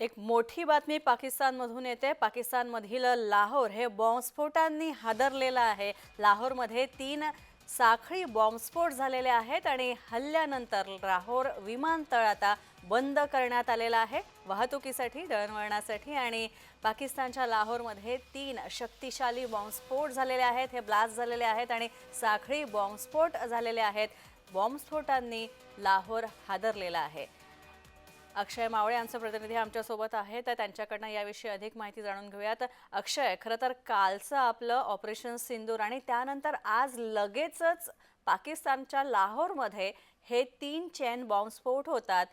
एक मोठी बातमी पाकिस्तानमधून येते. पाकिस्तानमधील लाहोर हे बॉम्बस्फोटांनी हादरलेलं आहे. लाहोरमध्ये तीन साखळी बॉम्बस्फोट झालेले आहेत आणि हल्ल्यानंतर लाहोर विमानतळ आता बंद करण्यात आलेलं आहे. वाहतुकीसाठी दळणवळणासाठी आणि पाकिस्तानच्या लाहोरमध्ये तीन शक्तिशाली बॉम्बस्फोट झालेले आहेत. हे ब्लास्ट झालेले आहेत आणि साखळी बॉम्बस्फोट झालेले आहेत. बॉम्बस्फोटांनी लाहोर हादरलेला आहे. अक्षय मावळे यांचं प्रतिनिधी आमच्यासोबत आहे तर त्यांच्याकडनं याविषयी अधिक माहिती जाणून घेऊयात. अक्षय खरं तर कालचं आपलं ऑपरेशन सिंदूर आणि त्यानंतर आज लगेचच पाकिस्तानच्या लाहोरमध्ये हे तीन चेन बॉम्बस्फोट होतात.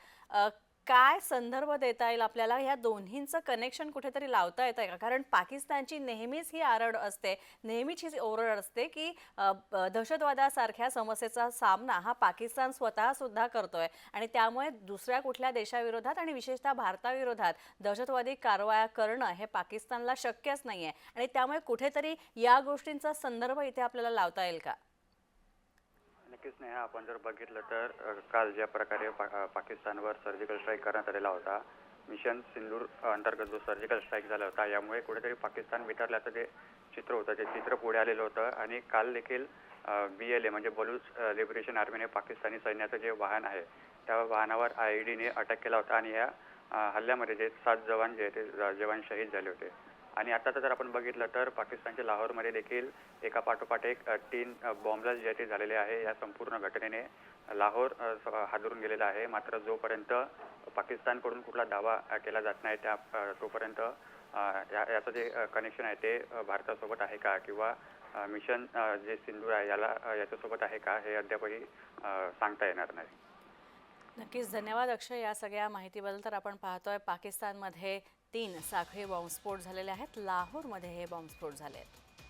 काय संदर्भ देता येईल आपल्याला? ह्या दोन्हींचं कनेक्शन कुठेतरी लावता येतं का? कारण पाकिस्तानची नेहमीच ही आरड असते नेहमीच ही ओरड असते की दहशतवादासारख्या समस्येचा सामना हा पाकिस्तान स्वतःसुद्धा करतोय. आणि त्यामुळे दुसऱ्या कुठल्या देशाविरोधात आणि विशेषतः भारताविरोधात दहशतवादी कारवाया करणं हे पाकिस्तानला शक्यच नाही आहे आणि त्यामुळे कुठेतरी या गोष्टींचा संदर्भ इथे आपल्याला लावता येईल का? नक्कीच नाही आपण जर बघितलं तर अ, काल ज्या प्रकारे पा अ, पाकिस्तानवर सर्जिकल स्ट्राईक करण्यात आलेला होता मिशन सिंदूर अंतर्गत जो सर्जिकल स्ट्राईक झाला होता यामुळे कुठेतरी पाकिस्तान बिथरल्याचं जे चित्र होतं ते चित्र पुढे आलेलं होतं आणि काल देखील बी एल ए म्हणजे बलूच लिबरेशन आर्मीने पाकिस्तानी सैन्याचं जे वाहन आहे त्या वाहनावर आय डीने अटॅक केला होता आणि या अ, हल्ल्यामध्ये जे सात जवान जे ते ज- जवान शहीद झाले होते. आणि आताचं जर आपण बघितलं तर पाकिस्तानच्या लाहोरमध्ये देखील एका पाठोपाठ एक तीन बॉम्बला बॉम्बलास्ट जे ते झालेले आहे. या संपूर्ण घटनेने लाहोर हादरून गेलेला आहे. मात्र जोपर्यंत पाकिस्तानकडून कुठला दावा केला जात नाही त्या तोपर्यंत या याचं जे कनेक्शन आहे ते भारतासोबत आहे का? किंवा मिशन जे सिंधू आहे याला याच्यासोबत आहे का? हे अद्यापही सांगता येणार नाही. नक्कीच. धन्यवाद अक्षय. या सगळ्या माहितीबद्दल तर आपण पाहतोय. पाकिस्तानमध्ये तीन साखळी बॉम्बस्फोट झालेले आहेत. लाहोरमध्ये हे बॉम्बस्फोट झाले आहेत.